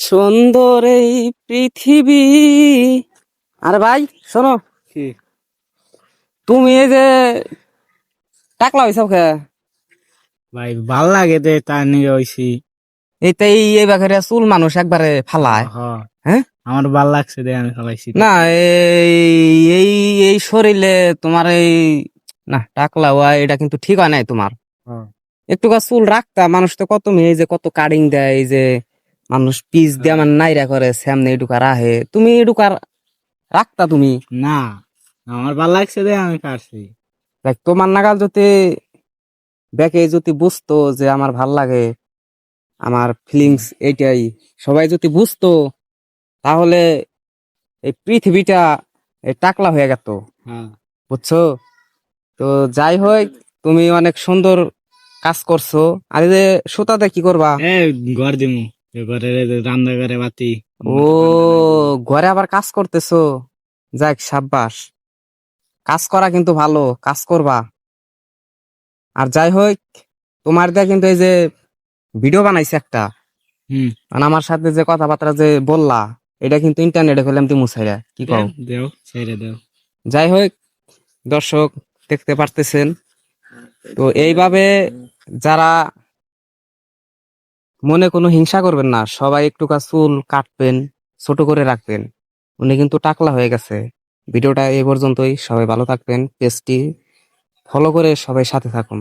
সুন্দর এই পৃথিবী। আরে ভাই শোনো। কি? তুমি এই যে টাকলা হইসাও খে ভাই ভালো লাগে দে তার নিয়ে হইছি। এইটাই এই বাঘের চুল মানুষ একবারে ফালায়। হ্যাঁ? আমার ভালো লাগছে দে আমি খালাইছি না এই এই এই শরীরে তোমার এই না টাকলা হওয়া এটা কিন্তু ঠিক হয় নাই তোমার। একটু চুল রাখতা মানুষ তো কত মেয়ে এই যে কত কাটিং দেয় এই যে মানুষ পিস দিয়ে আমার নাইরা করে সামনে এটুকা রাহে তুমি এটুকা রাখতা তুমি? না আমার ভালো লাগছে দে আমি কাটছি দেখ তোমার নাগাল যদি ব্যাকে যদি বুঝতো যে আমার ভালো লাগে আমার ফিলিংস এইটাই। সবাই যদি বুঝতো তাহলে এই পৃথিবীটা এই টাকলা হয়ে গেত। হ্যাঁ। বুঝছ? তো যাই হোক তুমি অনেক সুন্দর কাজ করছ। আর যে সুতাতে কি করবা? ঘর দিমু। এ ঘরে বাতি। ও ঘরে আবার কাজ করতেছো? যাক সাব্বাস। কাজ করা কিন্তু ভালো কাজ করবা। আর যাই হোক তোমার দিয়ে কিন্তু এই যে ভিডিও বানাইছে একটা। হুম। মানে আমার সাথে যে কথাবার্তা যে বললা এটা কিন্তু ইন্টারনেটে ফেলাম তুমি মুছাইরা কি কও? দেও ছেড়ে দেও। যাই হোক দর্শক দেখতে পারতেছেন। তো এইভাবে যারা মনে কোনো হিংসা করবেন না, সবাই একটু চুল কাটবেন, ছোট করে রাখবেন। উনি কিন্তু টাকলা হয়ে গেছে। ভিডিওটা এ পর্যন্তই। সবাই ভালো থাকবেন। পেজটি ফলো করে সবাই সাথে থাকুন।